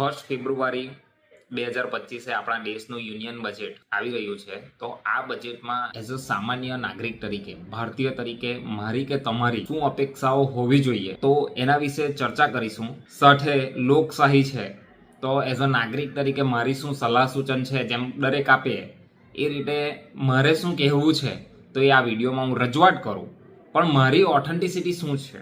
First ફેબ્રુઆરી બે હજાર પચીસે આપણા દેશનું યુનિયન બજેટ આવી રહ્યું છે. તો આ બજેટમાં એઝ અ સામાન્ય નાગરિક તરીકે, ભારતીય તરીકે, મારી કે તમારી, શું અપેક્ષાઓ હોવી જોઈએ? તો એના વિશે ચર્ચા કરીશું. સાથે લોકશાહી છે. તો એઝ અ નાગરિક તરીકે મારી શું સલાહ સૂચન છે, જેમ દરેક આપે, એ રીતે મારે શું કહેવું છે, તો એ આ વિડીયોમાં હું રજૂઆત કરું. પણ મારી ઓથેન્ટિસિટી શું છે?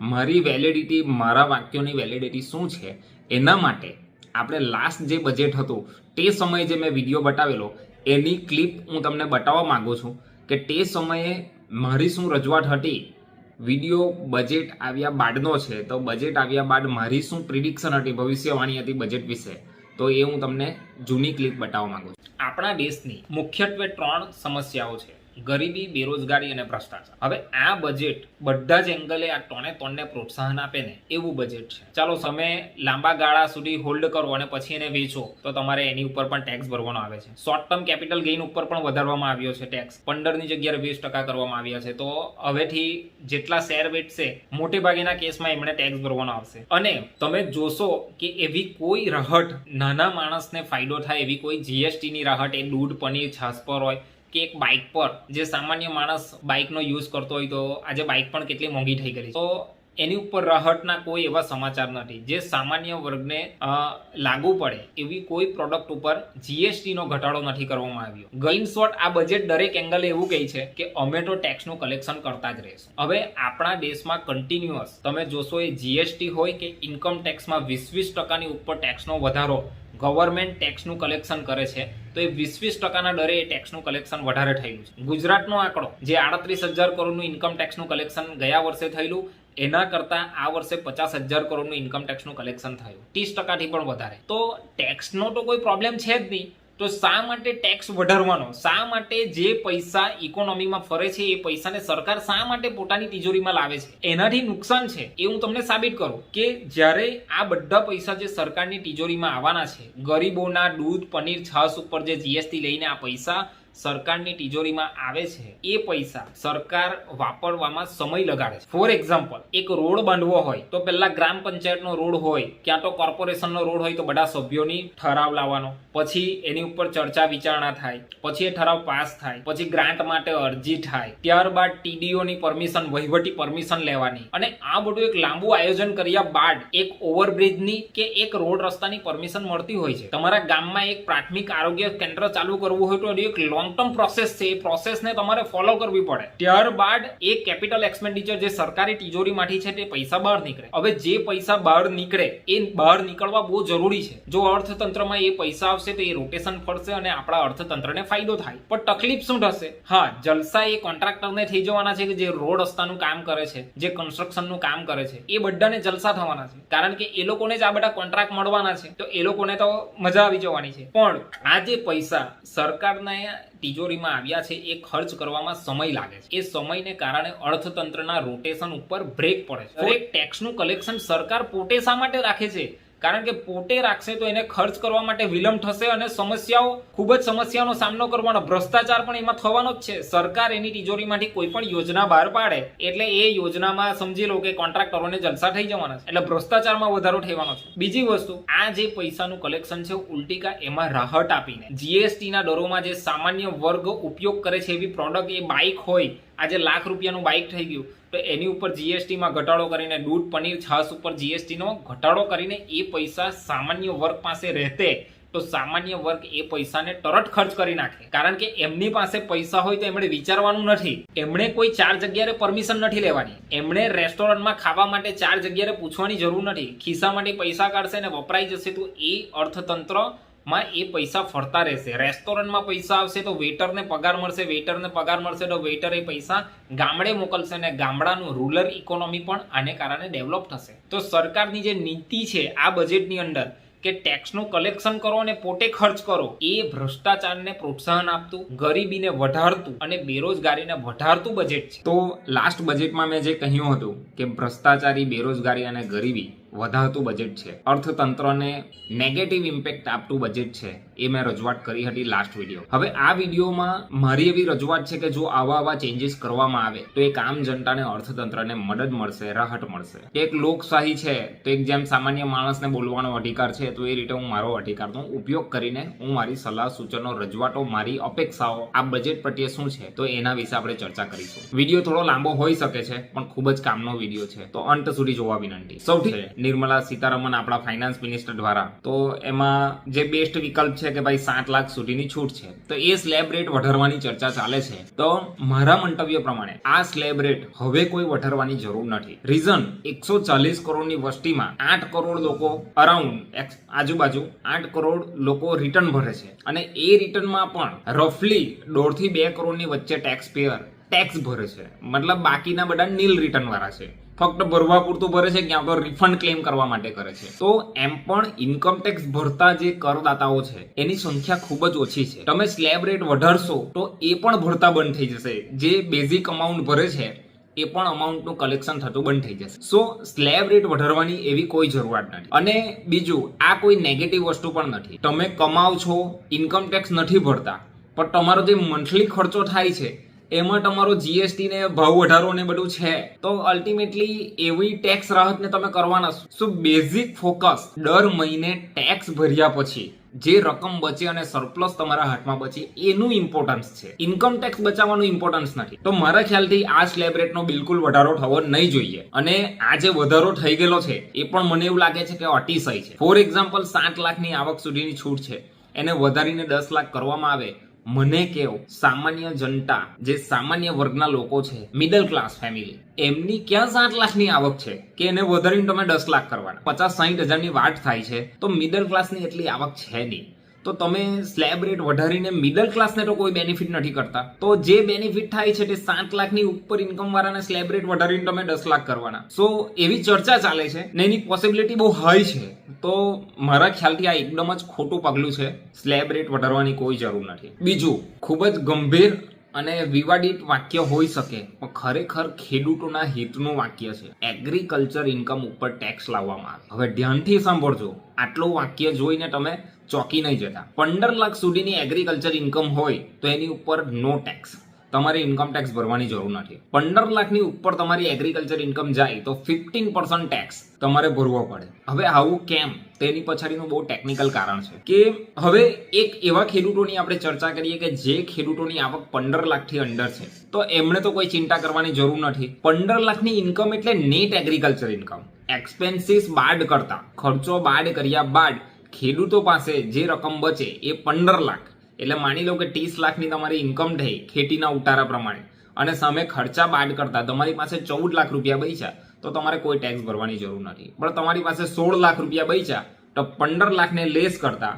મારી વેલિડિટી મારા વાક્યોની વેલિડિટી શું છે, એના માટે આપણે લાસ્ટ જે બજેટ હતું, તે સમયે જે મેં વીડિયો બતાવેલો, એની ક્લિપ હું તમને બતાવવા માગું છું કે તે સમયે મારી શું રજૂઆત હતી? વીડિયો બજેટ આવ્યા બાદનો છે, તો બજેટ આવ્યા બાદ મારી શું પ્રિડિક્શન હતી, ભવિષ્યવાણી હતી બજેટ વિશે, તો એ હું તમને જૂની ક્લિપ બતાવવા માંગુ છું. આપણા દેશની મુખ્યત્વે ત્રણ સમસ્યાઓ છે. ગરીબી, બેરોજગારી અને ભ્રષ્ટાચાર. હવે આ બજેટ બધા જ એંગલે આ ત્રણે ત્રણને પ્રોત્સાહન આપે ને, એવું બજેટ છે. ચાલો તમે લાંબા ગાળા સુધી હોલ્ડ કરો અને પછી એને વેચો, તો તમારે એની ઉપર પણ ટેક્સ ભરવાનો આવે છે. શોર્ટ ટર્મ કેપિટલ ગેઇન ઉપર પણ વધારવામાં આવ્યો છે ટેક્સ પંદરની જગ્યાએ વીસ ટકા કરવામાં આવ્યા છે. તો હવેથી જેટલા શેર વેચશે, મોટે ભાગેના કેસમાં એમણે ટેક્સ ભરવાનો આવશે. અને તમે જોશો કે એવી કોઈ રાહત, નાના માણસને ફાયદો થાય એવી કોઈ જીએસટીની રાહત, એ દૂધ, પનીર, છાસ પર હોય કે એક બાઇક પર જે સામાન્ય માણસ બાઇકનો યુઝ કરતો હોય તો આજે બાઇક પણ કેટલી મોંઘી થઈ ગઈ તો એની ઉપર રાહતના કોઈ એવા સમાચાર નથી. જે સામાન્ય વર્ગને લાગુ પડે એવી કોઈ પ્રોડક્ટ ઉપર જીએસટીનો ઘટાડો નથી કરવામાં આવ્યો. ગઈન આ બજેટ દરેક એંગલે એવું કહે છે કે અમે તો ટેક્સનું કલેક્શન કરતા જ રહીશું. હવે આપણા દેશમાં કન્ટિન્યુઅસ તમે જોશો એ જીએસટી હોય કે ઇન્કમ ટેક્સમાં વીસ વીસ ટકાની ઉપર ટેક્સનો વધારો ગવર્મેન્ટ ટેક્સનું કલેક્શન કરે છે, તો એ વીસ વીસ ટકાના દરે એ ટેક્સનું કલેક્શન વધારે થયેલું છે. ગુજરાતનો આંકડો, જે આડત્રીસ હજાર કરોડનું ઇન્કમ ટેક્સનું કલેક્શન ગયા વર્ષે થયેલું એના કરતાં આ વર્ષે પચાસ હજાર કરોડનું ઇન્કમ ટેક્સનું કલેક્શન થયું. ત્રીસ ટકાથી પણ વધારે. તો ટેક્સનો તો કોઈ પ્રોબ્લેમ છે જ નહીં. તો શા માટે ટેક્સ વધારવાનો? શા માટે જે પૈસા ઇકોનોમીમાં ફરે છે, એ પૈસાને સરકાર શા માટે પોતાની તિજોરીમાં લાવે છે? એનાથી નુકસાન છે એ હું તમને સાબિત કરું કે જ્યારે આ બધા પૈસા જે સરકારની તિજોરીમાં આવવાના છે, ગરીબોના દૂધ, પનીર, છાશ ઉપર જે જીએસટી લઈને આ પૈસા સરકારની તિજોરીમાં આવે છે, એ પૈસા સરકાર વાપરવામાં સમય લગાડે છે. ફોર એક્ઝામ્પલ એક રોડ બાંધવો હોય, તો પહેલા ગ્રામ પંચાયતનો રોડ હોય, ક્યાં તો કોર્પોરેશનનો રોડ હોય, તો બધા સભ્યોની ઠરાવ લાવવાનો. પછી એની ઉપર ચર્ચા વિચારણા થાય, પછી એ ઠરાવ પાસ થાય, પછી ગ્રાન્ટ માટે અરજી થાય, ત્યારબાદ ટીડીઓની પરમિશન, વહીવટી પરમિશન લેવાની. અને આ બધું એક લાંબુ આયોજન કર્યા બાદ એક ઓવરબ્રિજની કે એક રોડ રસ્તાની પરમિશન મળતી હોય છે. તમારા ગામમાં એક પ્રાથમિક આરોગ્ય કેન્દ્ર ચાલુ કરવું હોય તો એક લોંગ ટર્મ પ્રોસેસ છે, એ પ્રોસેસને તમારે ફોલો કરવી પડે. ત્યારબાદ એ કેપિટલ એક્સપેન્ડિચર જે સરકારી તિજોરીમાંથી છે તે પૈસા બહાર નીકળે. હવે જે પૈસા બહાર નીકળે, એ બહાર નીકળવા બહુ જરૂરી છે. જો અર્થતંત્રમાં એ પૈસા આવશે તો એ રોટેશન ફરશે અને આપણા અર્થતંત્રને ફાયદો થાય. પણ તકલીફ શું થશે? હા, જલસા એ કોન્ટ્રાક્ટરને થઈ જવાના છે કે જે રોડ રસ્તાનું કામ કરે છે, જે કન્સ્ટ્રક્શનનું કામ કરે છે, એ બધાને જલસા થવાના છે. કારણ કે એ લોકોને જ આ બધા કોન્ટ્રાક્ટ મળવાના છે, તો એ લોકોને તો મજા આવી જવાની છે. પણ આ જે પૈસા સરકારને તિજોરીમાં આવ્યા છે એ ખર્ચ કરવામાં સમય લાગે છે. એ સમયને કારણે અર્થતંત્રના રોટેશન ઉપર બ્રેક પડે છે. દરેક ટેક્સનું કલેક્શન સરકાર પોતે શા માટે રાખે છે? કારણ કે પોતે રાખશે તો એને ખર્ચ કરવા માટે વિલંબ થશે અને સમસ્યાઓ, ખૂબ જ સમસ્યાનો સામનો કરવાનો, ભ્રષ્ટાચાર પણ એમાં થવાનો જ છે. સરકાર એની તિજોરીમાંથી કોઈ પણ યોજના બહાર પાડે, એટલે એ યોજનામાં સમજી લો કે કોન્ટ્રાક્ટરોને જલસા થઈ જવાના છે. એટલે ભ્રષ્ટાચારમાં વધારો થવાનો છે. બીજી વસ્તુ, આ જે પૈસાનું કલેક્શન છે ઉલટીકા, એમાં રાહત આપીને જીએસટીના દરોમાં જે સામાન્ય વર્ગ ઉપયોગ કરે છે એવી પ્રોડક્ટ એ બાઇક હોય આજે લાખ રૂપિયાનું બાઇક થઈ ગયું. તો એની ઉપર જીએસટીમાં ઘટાડો કરીને, દૂધ, પનીર, છાશ ઉપર જીએસટીનો ઘટાડો કરીને એ પૈસા સામાન્ય વર્ગ પાસે રહેતે, તો સામાન્ય વર્ગ એ પૈસાને તરત ખર્ચ કરી નાખે. કારણ કે એમની પાસે પૈસા હોય તો એમણે વિચારવાનું નથી. એમણે કોઈ ચાર જગ્યાએ પરમિશન નથી લેવાની. એમણે રેસ્ટોરન્ટમાં ખાવા માટે ચાર જગ્યાએ પૂછવાની જરૂર નથી. ખિસ્સામાંથી પૈસા કાઢશે ને વપરાઈ જશે તો એ અર્થતંત્ર માં એ પૈસા ફરતા રહેશે. રેસ્ટોરન્ટમાં પૈસા આવશે તો વેટરને પગાર મળશે, વેટરને પગાર મળશે તો વેટર એ પૈસા ગામડે મોકલશે ને ગામડાનું રૂરલ ઇકોનોમી પણ આને કારણે ડેવલપ થશે. તો સરકારની જે નીતિ છે આ બજેટની અંદર કે ટેક્સનું કલેક્શન કરો અને પોતે ખર્ચ કરો, એ ભ્રષ્ટાચારને પ્રોત્સાહન આપતું, ગરીબીને વધારતું અને બેરોજગારીને વધારતું બજેટ છે. તો લાસ્ટ બજેટમાં મેં જે કહ્યું હતું કે ભ્રષ્ટાચારી, બેરોજગારી અને ગરીબી વધારતું બજેટ છે. અર્થતંત્રને નેગેટિવ ઇમ્પેક્ટ આપતું બજેટ છે. એ મેં રજૂઆત કરી હતી લાસ્ટ વીડિયો હવે આ વિડીયોમાં મારી એવી રજૂઆત છે કે જો આવા આવા ચેન્જીસ કરવામાં આવે, તો એક આમ જનતાને અર્થતંત્રને મદદ મળશે, રાહત મળશે. એક લોકશાહી છે, તો એક જેમ સામાન્ય માણસને બોલવાનો અધિકાર છે, તો એ રીતે હું મારો અધિકારનો ઉપયોગ કરીને હું મારી સલાહ, સૂચનો, રજૂઆતો, મારી અપેક્ષાઓ, આ બજેટ પ્રત્યે શું છે, તો એના વિશે આપણે ચર્ચા કરીશું. વીડિયો થોડો લાંબો હોઈ શકે છે, પણ ખૂબ જ કામનો વીડિયો છે. તો અંત સુધી જોવા વિનંતી. સૌથી નિર્મલા સીતારમન આપણા ફાઇનાન્સ મિનિસ્ટર દ્વારા. તો એમાં જે બેસ્ટ વિકલ્પ છે કે ભાઈ સાત લાખ સુધીની છૂટ છે. તો એ સ્લેબ રેટ વધારવાની ચર્ચા ચાલે છે. તો મારા મંતવ્ય પ્રમાણે આ સ્લેબ રેટ હવે કોઈ વધારવાની જરૂર નથી. રીઝન એકસો ચાલીસ કરોડની વસ્તીમાં આઠ કરોડ લોકો અરાઉન્ડ આજુબાજુ આઠ કરોડ લોકો રિટર્ન ભરે છે. અને એ રિટર્નમાં પણ રફલી દોઢથી બે કરોડની વચ્ચે ટેક્સ પેયર ટેક્સ ભરે છે. મતલબ બાકીના બધા નીલ રિટર્ન વાળા છે. ફક્ત ભરવા પૂરતું ભરે છે, ક્યાં તો રિફંડ ક્લેમ કરવા માટે કરે છે. તો એમ પણ ઇન્કમ ટેક્સ ભરતા જે કરદાતાઓ છે, એની સંખ્યા ખૂબ જ ઓછી છે. તમે સ્લેબ રેટ વધારશો, તો એ પણ ભરતા બંધ થઈ જશે. જે બેઝિક અમાઉન્ટ ભરે છે, એ પણ અમાઉન્ટનું કલેક્શન થતું બંધ થઈ જશે. સો સ્લેબ રેટ વધારવાની એવી કોઈ જરૂરિયાત નથી. અને બીજું, આ કોઈ નેગેટિવ વસ્તુ પણ નથી. તમે કમાવ છો ઇન્કમ ટેક્સ નથી ભરતા, પણ તમારો જે મંથલી ખર્ચો થાય છે એમાં તમારો જીએસટી ને ભાવ વધારો ને બધું છે. તો અલ્ટિમેટલી એવી ટેક્સ રાહતને તમે કરવાના શું બેઝિક ફોકસ દર મહિને ટેક્સ ભર્યા પછી, જે રકમ બચે અને સરપ્લસ તમારા હાથમાં બચે, એનું ઇમ્પોર્ટન્સ છે. ઇન્કમ ટેક્સ બચાવવાનું ઇમ્પોર્ટન્સ નથી. તો મારા ખ્યાલથી આ સ્લેબ રેટનો બિલકુલ વધારો થવો નહીં જોઈએ. અને આ જે વધારો થઈ ગયેલો છે, એ પણ મને એવું લાગે છે કે અતિશય છે. ફોર એક્ઝામ્પલ સાત લાખની આવક સુધીની છૂટ છે. એને વધારીને દસ લાખ કરવામાં આવે મને કેવો? સામાન્ય જનતા, જે સામાન્ય વર્ગના લોકો છે મિડલ ક્લાસ ફેમિલી એમની ક્યાં સાત લાખની આવક છે? કે એને વધારીને તમે દસ લાખ કરવાના? પચાસ સાહીઠ હજારની વાત થાય છે, તો મિડલ ક્લાસની એટલી આવક છે નહીં. તો તમે સ્લેબ રેટ વધારીને મિડલ ક્લાસને તો કોઈ બેનિફિટ નથી કરતા. તો જે બેનિફિટ થાય છે તે સાત લાખની ઉપર ઇન્કમ વાળાને સ્લેબ રેટ વધારીને તમે દસ લાખ કરવાના. સો એવી ચર્ચા ચાલે છે ને એની પોસિબિલિટી બહુ હાઈ છે. તો મારા ખ્યાલથી આ એકદમ જ ખોટું પગલું છે. સ્લેબ રેટ વધારવાની કોઈ જરૂર નથી. બીજું, ખૂબ જ ગંભીર અને વિવાદિત વાક્ય હોઈ શકે, પણ ખરેખર ખેડૂતોના હિતનું વાક્ય છે. એગ્રીકલ્ચર ઇન્કમ ઉપર ટેક્સ લાવવામાં આવે. હવે ધ્યાનથી સાંભળજો, આટલું વાક્ય જોઈને તમે ચોકી નહીં જતા. પંદર લાખ સુધીની એગ્રીકલ્ચર ઇન્કમ હોય તો એની ઉપર નો ટેક્સ તમારે ઇન્કમ ટેક્સ ભરવાની જરૂર નથી. પંદર લાખની ઉપર તમારી એગ્રીકલ્ચર ઇન્કમ જાય તો ફિફ્ટીન પર્સન્ટ ટેક્સ તમારે ભરવો પડે. હવે આવું કેમ? તેની પછાડીનું બહુ ટેકનિકલ કારણ છે. કે હવે એક એવા ખેડૂતોની આપણે ચર્ચા કરીએ કે જે ખેડૂતોની આવક પંદર લાખથી અંડર છે. તો એમણે તો કોઈ ચિંતા કરવાની જરૂર નથી. પંદર લાખની ઇન્કમ એટલે નેટ એગ્રીકલ્ચર ઇન્કમ એક્સપેન્સીસ બાદ કરતા, ખર્ચો બાદ કર્યા બાદ ખેડૂતો પાસે જે રકમ બચે એ પંદર લાખ. એટલે માની લો કે ત્રીસ લાખની તમારી ઇન્કમ થઈ, ખેતીના ઉતારા પ્રમાણે, અને સામે ખર્ચા બાદ કરતા તમારી પાસે ચૌદ લાખ રૂપિયા બચ્યા, તો તમારે કોઈ ટેક્સ ભરવાની જરૂર નથી. પણ તમારી પાસે સોળ લાખ રૂપિયા બચ્યા, તો પંદર લાખને લેસ કરતા,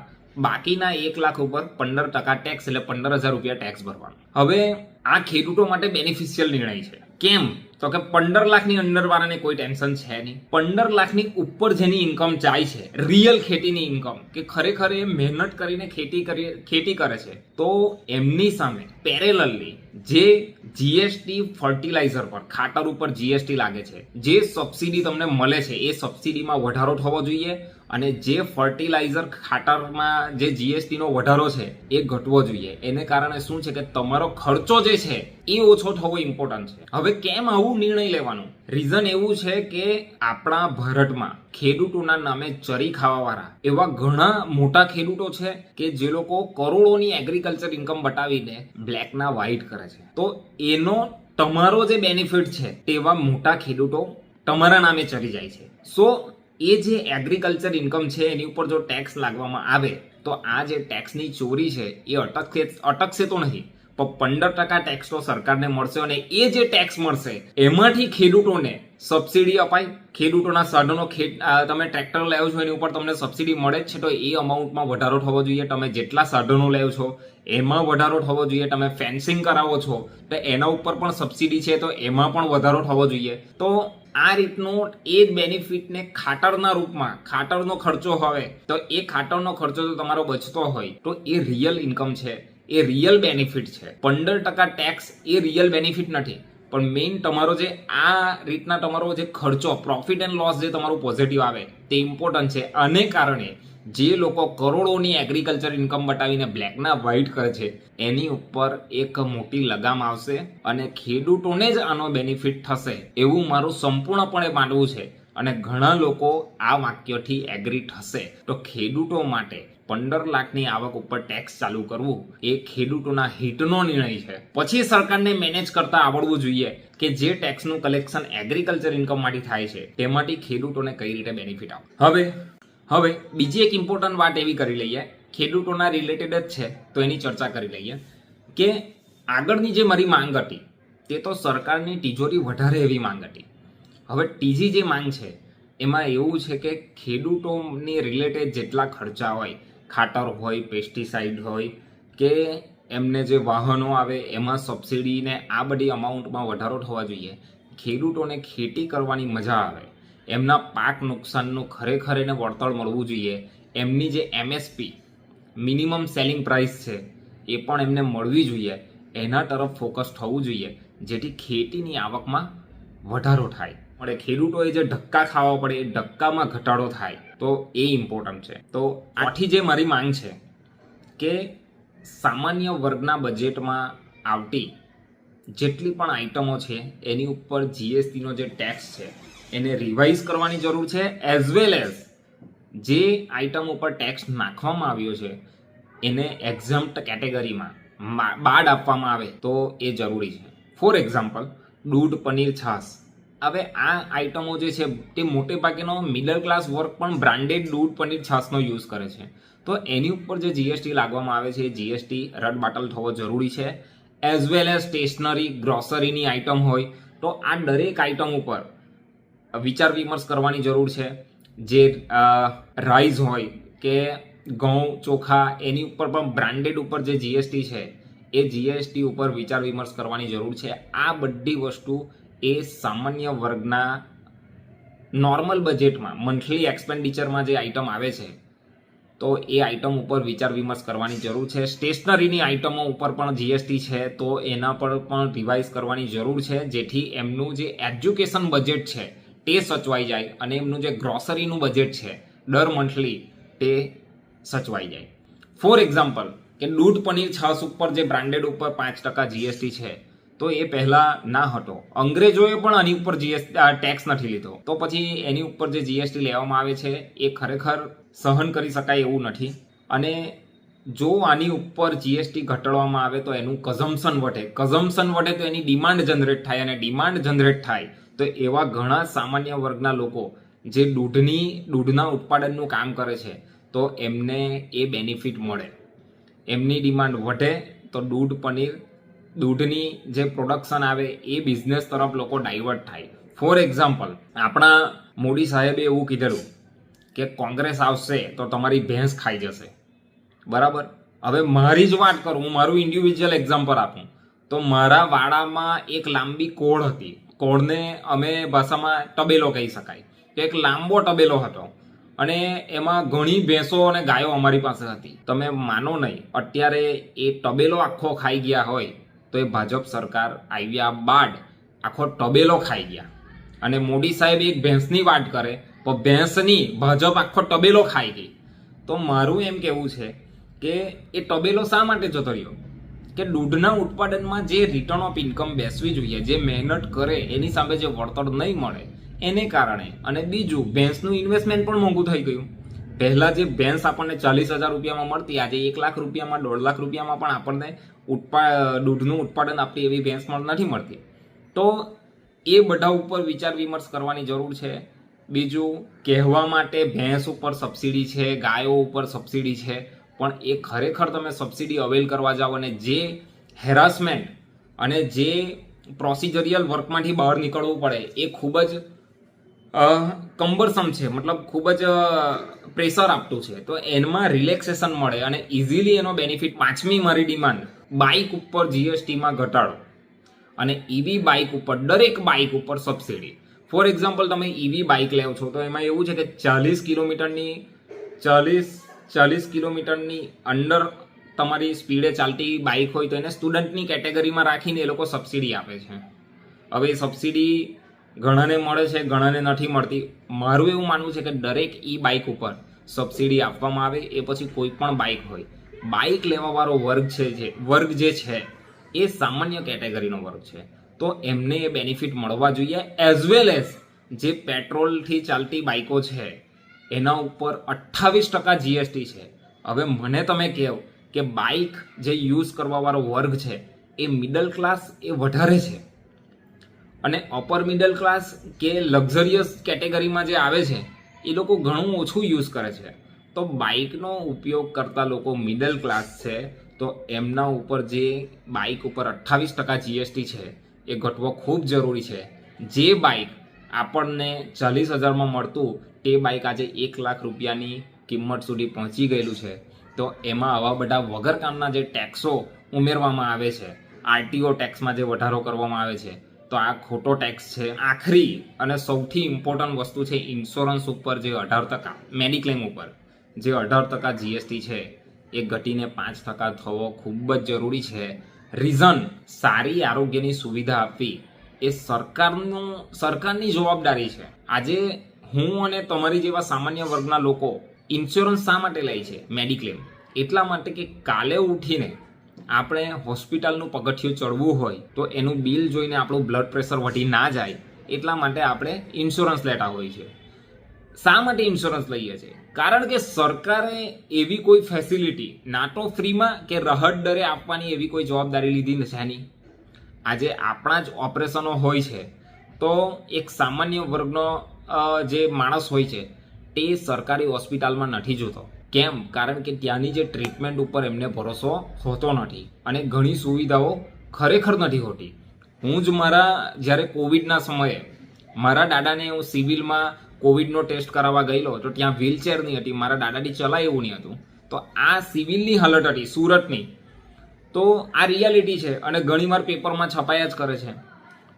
બાકીના એક લાખ ઉપર પંદર ટકા ટેક્સ એટલે પંદર હજાર રૂપિયા ટેક્સ ભરવાનો. હવે આ ખેડૂતો માટે બેનિફિશિયલ નિર્ણય છે. કેમ? તો કે પંદર લાખની અંદરવાળાને કોઈ ટેન્શન છે નહીં. પંદર લાખની ઉપર જેની ઇન્કમ જાય છે રિયલ ખેતીની ઇન્કમ કે ખરેખર એ મહેનત કરીને ખેતી કરી ખેતી કરે છે, તો એમની સામે પેરેલલી જે જીએસટી ફર્ટિલાઇઝર પર, ખાતર ઉપર જીએસટી લાગે છે, જે સબસિડી તમને મળે છે, એ સબસિડીમાં વધારો થવો જોઈએ અને જે ફર્ટિલાઇઝર ખાતરમાં જે જીએસટીનો વધારો છે, એ ઘટવો જોઈએ. એને કારણે શું છે કે તમારો ખર્ચો જે છે, એ ઓછો થવો ઇમ્પોર્ટન્ટ છે. હવે કેમ આવું નિર્ણય લેવાનું? રીઝન એવું છે કે આપણા ભારતમાં ખેડૂતોના નામે ચરી ખાવાવાળા એવા ઘણા મોટા ખેડૂતો છે કે જે લોકો કરોડોની એગ્રીકલ્ચર ઇન્કમ બતાવીને બ્લેકના વ્હાઇટ કરે છે. તો એનો તમારો જે બેનિફિટ છે, તેવા મોટા ખેડૂતો તમારા નામે ચરી જાય છે. સો એ જે એગ્રીકલ્ચર ઇન્કમ છે, એની ઉપર જો ટેક્સ લાગવામાં આવે, તો આ જે ટેક્સની ચોરી છે, એ અટકશે અટકશે તો નહીં. પણ પંદર ટકા ટેક્સ તો સરકારને મળશે અને એ જે ટેક્સ મળશે, એમાંથી ખેડૂતોને સબસિડી અપાય. ખેડૂતોના સાધનો તમે ટ્રેક્ટર લેવો છો, એની ઉપર તમને સબસિડી મળે જ છે. તો એ અમાઉન્ટમાં વધારો થવો જોઈએ. તમે જેટલા સાધનો લેવો છો, એમાં વધારો થવો જોઈએ. તમે ફેન્સિંગ કરાવો છો, તો એના ઉપર પણ સબસિડી છે, તો એમાં પણ વધારો થવો જોઈએ. તો આ રીતનો એ જ બેનિફિટને ખાતરના રૂપમાં, ખાતરનો ખર્ચો હવે, તો એ ખાતરનો ખર્ચો જો તમારો બચતો હોય, તો એ રિયલ ઇન્કમ છે. એ રિયલ બેનિફિટ છે. પંદર ટકા ટેક્સ એ રિયલ બેનિફિટ નથી. પણ મેઇન તમારો જે આ રીતના તમારો જે ખર્ચો પ્રોફિટ એન્ડ લોસ જે તમારું પોઝિટિવ આવે, તે ઇમ્પોર્ટન્ટ છે. અને કારણે જે લોકો કરોડોની એગ્રીકલ્ચર ઇન્કમ બતાવીને બ્લેકના વ્હાઇટ કરે છે, એની ઉપર એક મોટી લગામ આવશે અને ખેડૂતોને જ આનો બેનિફિટ થશે એવું મારું સંપૂર્ણપણે માનવું છે. અને ઘણા લોકો આ વાક્યથી એગ્રી થશે. તો ખેડૂતો માટે પંદર લાખની આવક ઉપર ટેક્સ ચાલુ કરવું એ ખેડૂતોના હિતનો નિર્ણય છે. પછી સરકારને મેનેજ કરતા આવડવું જોઈએ કે જે ટેક્સનું કલેક્શન એગ્રીકલ્ચર ઇન્કમમાંથી થાય છે, તેમાંથી ખેડૂતોને કઈ રીતે બેનિફિટ આવે હવે હવે બીજી એક ઇમ્પોર્ટન્ટ વાત એવી કરી લઈએ, ખેડૂતોના રિલેટેડ જ છે, તો એની ચર્ચા કરી લઈએ કે આગળની જે મારી માંગ હતી, તે તો સરકારની તિજોરી વધારે એવી માંગ હતી. હવે ત્રીજી જે માંગ છે, એમાં એવું છે કે ખેડૂતોની રિલેટેડ જેટલા ખર્ચા હોય ખાતર હોય પેસ્ટિસાઇડ હોય કે એમને જે વાહનો આવે એમાં સબસિડીને આ બધી અમાઉન્ટમાં વધારો થવા જોઈએ. ખેડૂતોને ખેતી કરવાની મજા આવે. એમના પાક નુકસાનનું ખરેખર એને વળતર મળવું જોઈએ. એમની જે એમએસપી મિનિમમ સેલિંગ પ્રાઇસ છે એ પણ એમને મળવી જોઈએ. એના તરફ ફોકસ થવું જોઈએ. જેથી ખેતીની આવકમાં વધારો થાય. અને ખેડૂતોએ જે ધક્કા ખાવા પડે એ ધક્કામાં ઘટાડો થાય. તો એ ઇમ્પોર્ટન્ટ છે. તો આથી જે મારી માંગ છે કે સામાન્ય વર્ગના બજેટમાં આવતી જેટલી પણ આઇટમો છે, એની ઉપર જીએસટીનો જે ટેક્સ છે, એને રિવાઇઝ કરવાની જરૂર છે એઝ વેલ એઝ જે આઇટમ ઉપર ટેક્સ નાખવામાં આવ્યો છે, એને એક્ઝામ્પ્ટ કેટેગરીમાં બાદ આપવામાં આવે તો એ જરૂરી છે. ફોર એક્ઝામ્પલ દૂધ, પનીર, છાશ. હવે આ આઇટમો જે છે, તે મોટે ભાગેનો મિડલ ક્લાસ વર્ક પણ બ્રાન્ડેડ દૂધ પનીર છાશનો યુઝ કરે છે. તો એની ઉપર જે જીએસટી લાગવામાં આવે છે જીએસટી જીએસટી બાટલ થવો જરૂરી છે એઝ વેલ એઝ સ્ટેશનરી ગ્રોસરીની આઇટમ હોય, તો આ દરેક આઇટમ ઉપર વિચાર વિમર્શ કરવાની જરૂર છે. જે રાઈસ હોય કે ઘઉં, ચોખા, એની ઉપર પણ બ્રાન્ડેડ ઉપર જે જીએસટી છે, એ જીએસટી ઉપર વિચાર વિમર્શ કરવાની જરૂર છે. આ બધી વસ્તુ એ સામાન્ય વર્ગના નોર્મલ બજેટમાં મંથલી એક્સપેન્ડિચરમાં જે આઇટમ આવે છે, તો એ આઇટમ ઉપર વિચાર વિમર્શ કરવાની જરૂર છે. સ્ટેશનરીની આઇટમો ઉપર પણ જીએસટી છે, તો એના પર પણ રિવાઇઝ કરવાની જરૂર છે, જેથી એમનું જે એજ્યુકેશન બજેટ છે, તે સચવાઈ જાય અને એમનું જે ગ્રોસરીનું બજેટ છે, દર મંથલી તે સચવાઈ જાય. ફોર એક્ઝામ્પલ કે દૂધ પનીર છાશ ઉપર જે બ્રાન્ડેડ ઉપર પાંચ ટકા જીએસટી છે તો એ પહેલા ના હતો. અંગ્રેજોએ પણ આની ઉપર જીએસટી ટેક્સ નથી લીધો. તો પછી એની ઉપર જે જીએસટી લેવામાં આવે છે, એ ખરેખર સહન કરી શકાય એવું નથી. અને જો આની ઉપર જીએસટી ઘટાડવામાં આવે તો એનું કઝમ્પશન વધે. કઝમ્પશન વધે તો એની ડિમાન્ડ જનરેટ થાય અને ડિમાન્ડ જનરેટ થાય તો એવા ઘણા સામાન્ય વર્ગના લોકો જે દૂધની, દૂધના ઉત્પાદનનું કામ કરે છે, તો એમને એ બેનિફિટ મળે. એમની ડિમાન્ડ વધે તો દૂધ પનીર દૂધની જે પ્રોડક્શન આવે એ બિઝનેસ તરફ લોકો ડાયવર્ટ થાય. ફોર એક્ઝામ્પલ આપણા મોદી સાહેબે એવું કીધેલું કે કોંગ્રેસ આવશે તો તમારી ભેંસ ખાઈ જશે. બરાબર? હવે મારી જ વાત કરું, હું મારું ઇન્ડિવિજ્યુઅલ એક્ઝામ્પલ આપું. તો મારા વાડામાં એક લાંબી કોળ હતી. કોળને અમે ભાષામાં તબેલો કહી શકાય. કે એક લાંબો તબેલો હતો. અને એમાં ઘણી ભેંસો અને ગાયો અમારી પાસે હતી. તમે માનો નહીં, અત્યારે એ તબેલો આખો ખાઈ ગયા હોય. તો એ ભાજપ સરકાર આવ્યા બાદ આખો તબેલો ખાઈ ગયા. અને મોદી સાહેબ એક ભેંસની વાત કરે તો ભેંસની ભાજપ આખો તબેલો ખાઈ ગઈ. તો મારું એમ કેવું છે કે એ તબેલો શા માટે જતો રહ્યો? કે દૂધના ઉત્પાદનમાં જે રિટર્ન ઓફ ઇન્કમ બેસવી જોઈએ, જે મહેનત કરે, એની સામે જે વળતર નહીં મળે, એને કારણે. અને બીજું, ભેંસનું ઇન્વેસ્ટમેન્ટ પણ મોંઘું થઈ ગયું. પહેલા જે ભેંસ આપણને ચાલીસ હજાર રૂપિયામાં મળતી, આજે એક લાખ રૂપિયામાં, દોઢ લાખ રૂપિયામાં પણ આપણને ઉત્પા, દૂધનું ઉત્પાદન આપતી એવી ભેંસ નથી મળતી. તો એ બધા ઉપર વિચાર વિમર્શ કરવાની જરૂર છે. બીજું, કહેવા માટે ભેંસ ઉપર સબસિડી છે, ગાયો ઉપર સબસિડી છે, પણ એ ખરેખર તમે સબસિડી અવેલ કરવા જાઓ અને જે હેરાસમેન્ટ અને જે પ્રોસિજરિયલ વર્કમાંથી બહાર નીકળવું પડે, એ ખૂબ જ અ, કંબરસમ છે. મતલબ ખૂબ જ પ્રેશર આપતું છે. તો એમાં રિલેક્સેશન મળે અને ઇઝીલી એનો બેનિફિટ પાંચમી મારી ડિમાન્ડ બાઇક ઉપર જીએસટીમાં ઘટાડો. અને ઈવી બાઇક ઉપર દરેક બાઇક ઉપર સબસિડી ફોર એક્ઝામ્પલ તમે ઈવી બાઇક લેવ છો તો એમાં એવું છે કે ચાલીસ કિલોમીટરની ચાલીસ ચાલીસ કિલોમીટરની અંડર તમારી સ્પીડે ચાલતી બાઇક હોય તો એને સ્ટુડન્ટની કેટેગરીમાં રાખીને એ લોકો સબસિડી આપે છે. હવે સબસિડી ઘણાને મળે છે, ઘણાને નથી મળતી. મારું એવું માનવું છે કે દરેક ઈ બાઇક ઉપર સબસિડી આપવામાં આવે, એ પછી કોઈ પણ બાઇક હોય. બાઇક લેવાવાળો વર્ગ છે જે, વર્ગ જે છે, એ સામાન્ય કેટેગરીનો વર્ગ છે. તો એમને એ બેનિફિટ મળવા જોઈએ એઝ વેલ એઝ જે પેટ્રોલથી ચાલતી બાઇકો છે, એના ઉપર અઠ્ઠાવીસ ટકા જીએસટી છે. હવે મને તમે કહો કે બાઇક જે યુઝ કરવાવાળો વર્ગ છે, એ મિડલ ક્લાસ એ વધારે છે. અને અપર મિડલ ક્લાસ કે લક્ઝરિયસ કેટેગરીમાં જે આવે છે, એ લોકો ઘણું ઓછું યુઝ કરે છે. તો બાઇકનો ઉપયોગ કરતા લોકો મિડલ ક્લાસ છે, તો એમના ઉપર જે બાઇક ઉપર અઠ્ઠાવીસ ટકા જીએસટી છે, એ ઘટવો ખૂબ જરૂરી છે. જે બાઇક આપણને ચાલીસ હજારમાં મળતું, તે બાઇક આજે એક લાખ રૂપિયાની કિંમત સુધી પહોંચી ગયેલું છે. તો એમાં આવા બધા વગર કામના જે ટેક્સો ઉમેરવામાં આવે છે આરટીઓ ટેક્સમાં જે વધારો કરવામાં આવે છે તો આ ખોટો ટેક્સ છે. આખરી અને સૌથી ઇમ્પોર્ટન્ટ વસ્તુ છે ઇન્સ્યોરન્સ ઉપર જે અઢાર ટકા મેડિક્લેમ ઉપર, જે અઢાર ટકા જીએસટી છે, એ ઘટીને પાંચ ટકા થવો ખૂબ જ જરૂરી છે. રીઝન સારી આરોગ્યની સુવિધા આપવી, એ સરકારનું, સરકારની જવાબદારી છે. આજે હું અને તમારી જેવા સામાન્ય વર્ગના લોકો ઇન્સ્યોરન્સ શા માટે લે છે? મેડિક્લેમ એટલા માટે કે કાલે ઉઠીને આપણે હોસ્પિટલનું પગથિયું ચડવું હોય તો એનું બિલ જોઈને આપણું બ્લડ પ્રેશર વધી ના જાય, એટલા માટે આપણે ઇન્સ્યોરન્સ લેતા હોય છે શા માટે ઇન્સ્યોરન્સ લઈએ છીએ? કારણ કે સરકારે એવી કોઈ ફેસિલિટી ના તો ફ્રીમાં કે રહટ દરે આપવાની એવી કોઈ જવાબદારી લીધી છે નહીં. આજે આપણા જ ઓપરેશનો હોય છે, તો એક સામાન્ય વર્ગનો જે માણસ હોય છે, તે સરકારી હોસ્પિટલમાં નથી જોતો. કેમ? કારણ કે ત્યાંની જે ટ્રીટમેન્ટ ઉપર એમને ભરોસો હોતો નથી અને ઘણી સુવિધાઓ ખરેખર નથી હોતી. હું જ મારા, જ્યારે કોવિડના સમયે મારા દાદાને હું સિવિલમાં કોવિડનો ટેસ્ટ કરાવવા ગયેલો, તો ત્યાં વ્હીલચેર નહીં હતી, મારા દાદાથી ચલાય એવું નહીં હતું. તો આ સિવિલની હાલત હતી, સુરતની. તો આ રિયાલિટી છે અને ઘણીવાર પેપરમાં છપાયા જ કરે છે.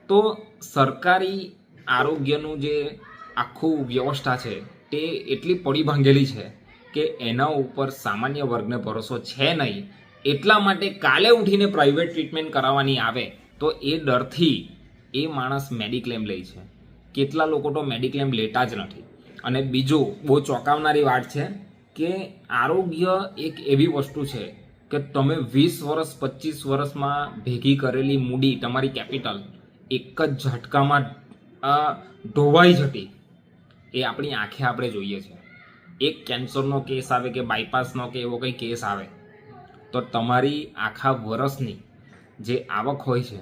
તો સરકારી આરોગ્યનું જે આખું વ્યવસ્થા છે, તે એટલી પડી ભાંગેલી છે કે એના ઉપર સામાન્ય વર્ગને ભરોસો છે નહીં, એટલા માટે કાલે ઉઠીને પ્રાઇવેટ ટ્રીટમેન્ટ કરાવવાની આવે, તો એ ડરથી એ માણસ મેડિક્લેમ લે છે. કેટલા લોકો તો મેડિક્લેમ લેતા જ નથી. અને બીજું, બહુ ચોંકાવનારી વાત છે કે આરોગ્ય એક એવી વસ્તુ છે કે તમે વીસ વર્ષ, પચીસ વર્ષમાં ભેગી કરેલી મૂડી, તમારી કેપિટલ એક જ ઝટકામાં ઢોવાઈ જતી, એ આપણી આંખે આપણે જોઈએ છે. એક કેન્સરનો કેસ આવે કે બાયપાસનો કે એવો કંઈ કેસ આવે, તો તમારી આખા વર્ષની જે આવક હોય છે,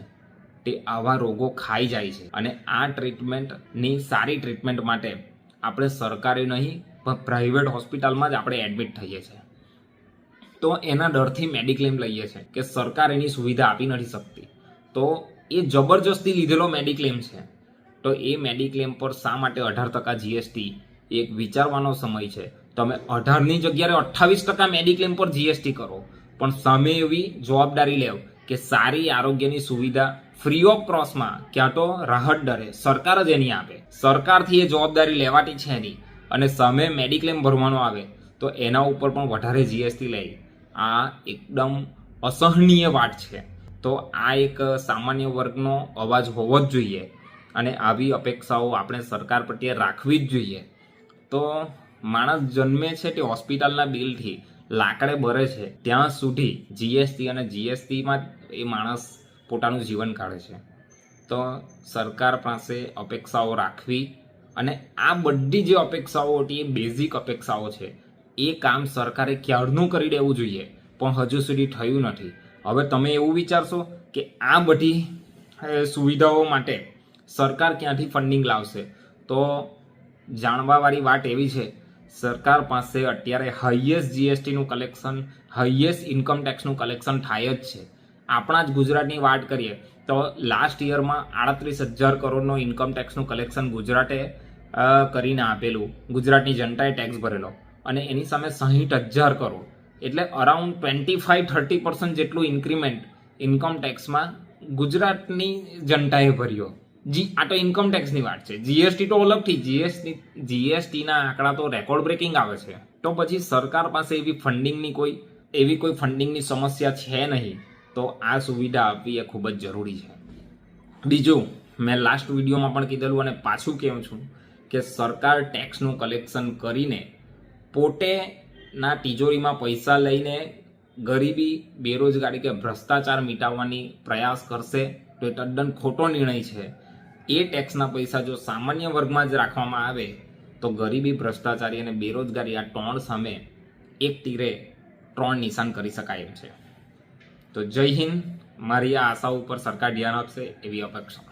તે આવા રોગો ખાઈ જાય છે. અને આ ટ્રીટમેન્ટની સારી ટ્રીટમેન્ટ માટે આપણે સરકારી નહીં, પણ પ્રાઇવેટ હોસ્પિટલમાં જ આપણે એડમિટ થઈએ છીએ. તો એના ડરથી મેડિક્લેમ લઈએ છીએ કે સરકાર એની સુવિધા આપી નથી શકતી. તો એ જબરજસ્તી લીધેલો મેડિક્લેમ છે. તો એ મેડિક્લેમ પર શા માટે અઢાર ટકા જીએસટી એક વિચારવાનો સમય છે. તમે અઢારની જગ્યાએ અઠ્ઠાવીસ ટકા મેડિક્લેમ પર જીએસટી કરો. પણ સામે એવી જવાબદારી લેવ કે સારી આરોગ્યની સુવિધા ફ્રી ઓફ કોસ્ટમાં ક્યાં તો રાહત દરે સરકાર જ એની આપે. સરકારથી એ જવાબદારી લેવાતી છે એની. અને સામે મેડિક્લેમ ભરવાનો આવે તો એના ઉપર પણ વધારે જીએસટી લે આ એકદમ અસહનીય વાત છે. તો આ એક સામાન્ય વર્ગનો અવાજ હોવો જ જોઈએ. અને આવી અપેક્ષાઓ આપણે સરકાર પ્રત્યે રાખવી જ જોઈએ. તો માણસ જન્મે છે તે હોસ્પિટલના બિલથી, લાકડે ભરે છે, ત્યાં સુધી જીએસટી અને જીએસટીમાં એ માણસ પોતાનું જીવન કાઢે છે. તો સરકાર પાસે અપેક્ષાઓ રાખવી અને આ બધી જે અપેક્ષાઓ હતી, એ બેઝિક અપેક્ષાઓ છે. એ કામ સરકારે ક્યારનું કરી દેવું જોઈએ? પણ હજુ સુધી થયું નથી. હવે તમે એવું વિચારશો કે આ બધી સુવિધાઓ માટે સરકાર ક્યાંથી ફંડિંગ લાવશે? તો જાણવાવાળી વાત એવી છે, સરકાર પાસે અત્યારે હાઈએસ્ટ જીએસટીનું કલેક્શન હાઈએસ્ટ ઇન્કમ ટેક્સનું કલેક્શન થાય જ છે. આપણા જ ગુજરાતની વાત કરીએ, તો લાસ્ટ યરમાં આડત્રીસ હજાર કરોડનો ઇન્કમ ટેક્સનું કલેક્શન ગુજરાતે કરીને આપેલું, ગુજરાતની જનતાએ ટેક્સ ભરેલો. અને એની સામે સાહીઠ હજાર કરોડ. એટલે around twenty five thirty percent જેટલું ઇન્ક્રીમેન્ટ ઇન્કમ ટેક્સમાં ગુજરાતની જનતાએ ભર્યો. જી, આ તો ઇન્કમ ટેક્સની વાત છે. જીએસટી તો અલગથી જીએસટી જીએસટીના આંકડા તો રેકોર્ડ બ્રેકિંગ આવે છે. તો પછી સરકાર પાસે એવી ફંડિંગની કોઈ, એવી કોઈ ફંડિંગની સમસ્યા છે નહીં, તો આ સુવિધા આપવી એ ખૂબ જ જરૂરી છે. બીજું, મેં લાસ્ટ વિડીયોમાં પણ કીધેલું અને પાછું કહું છું કે સરકાર ટેક્સનું કલેક્શન કરીને પોતેના તિજોરીમાં પૈસા લઈને ગરીબી, બેરોજગારી કે ભ્રષ્ટાચાર મિટાવવાની પ્રયાસ કરશે, તો એ તદ્દન ખોટો નિર્ણય છે. એ ટેક્સના પૈસા જો સામાન્ય વર્ગમાં જ રાખવામાં આવે, તો ગરીબી, ભ્રષ્ટાચારી અને બેરોજગારી આ ત્રણ સામે એક તીરે ત્રણ નિશાન કરી શકાય એમ છે. તો જય હિન્દ. મારી આ આશા ઉપર સરકાર ધ્યાન આપશે એવી અપેક્ષા.